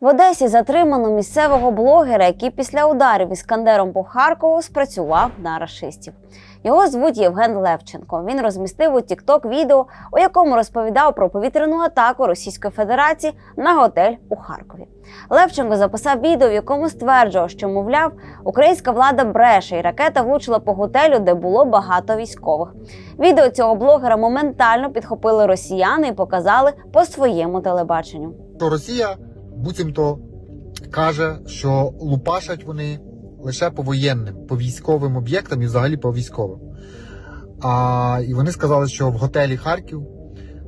В Одесі затримано місцевого блогера, який після ударів іскандером по Харкову спрацював на рашистів. Його звуть Євген Левченко. Він розмістив у TikTok відео, у якому розповідав про повітряну атаку Російської Федерації на готель у Харкові. Левченко записав відео, в якому стверджував, що мовляв, українська влада бреше, і ракета влучила по готелю, де було багато військових. Відео цього блогера моментально підхопили росіяни і показали по своєму телебаченню. Росія буцімто каже, що лупашать вони лише по воєнним, по військовим об'єктам і взагалі по військовим. А, і вони сказали, що в готелі Харків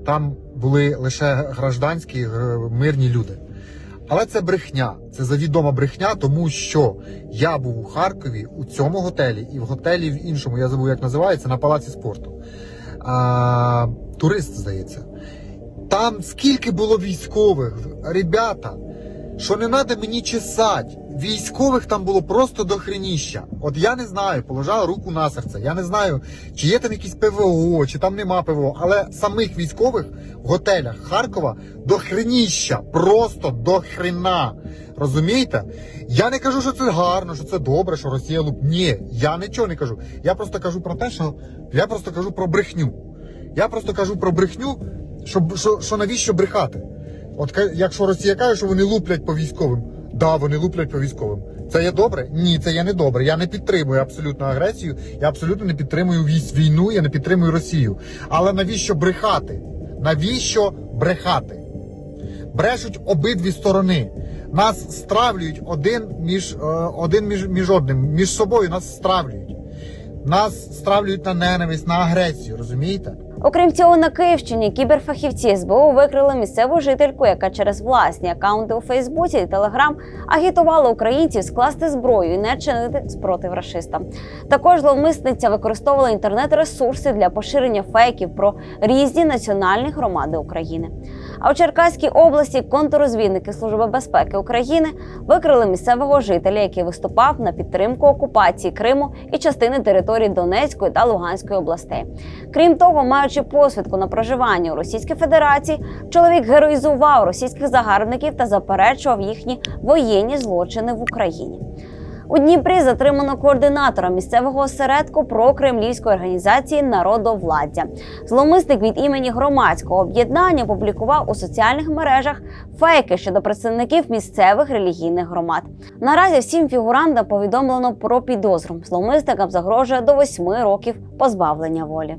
там були лише гражданські мирні люди. Але це брехня, це завідома брехня, тому що я був у Харкові у цьому готелі і в готелі в іншому, я забув, як називається, на палаці спорту. А, турист, здається. Там скільки було військових, ребята, що не треба мені чесать. Військових там було просто до хреніща. От я не знаю, положила руку на серце. Я не знаю, чи є там якісь ПВО, чи там нема ПВО, але самих військових в готелях Харкова до хреніща. Просто до хрена. Розумієте? Я не кажу, що це гарно, що це добре, що Росія луп. Ні, я нічого не кажу. Я просто кажу про те, що я просто кажу про брехню. Я просто кажу про брехню, що, що, що навіщо брехати? От якщо Росія каже, що вони луплять по військовим, да, вони луплять по військовим. Це є добре? Ні, це є не добре. Я не підтримую абсолютно агресію, я абсолютно не підтримую війну, я не підтримую Росію. Але навіщо брехати? Навіщо брехати? Брешуть обидві сторони. Нас стравлюють один між, е, один між, між одним, між собою нас стравлюють. Нас стравлюють на ненависть, на агресію, розумієте? Окрім цього, на Київщині кіберфахівці СБУ викрили місцеву жительку, яка через власні акаунти у Фейсбуці і Телеграм агітувала українців скласти зброю і не чинити спротив расистам. Також зловмисниця використовувала інтернет-ресурси для поширення фейків про різні національні громади України. А у Черкаській області контррозвідники Служби безпеки України викрили місцевого жителя, який виступав на підтримку окупації Криму і частини території Донецької та Луганської областей. Крім того, маючи посвідку на проживання у Російській Федерації, чоловік героїзував російських загарбників та заперечував їхні воєнні злочини в Україні. У Дніпрі затримано координатора місцевого осередку прокремлівської організації Народовладдя. Зловмисник від імені громадського об'єднання публікував у соціальних мережах фейки щодо представників місцевих релігійних громад. Наразі всім фігурантам повідомлено про підозру. Зловмисникам загрожує до восьми років позбавлення волі.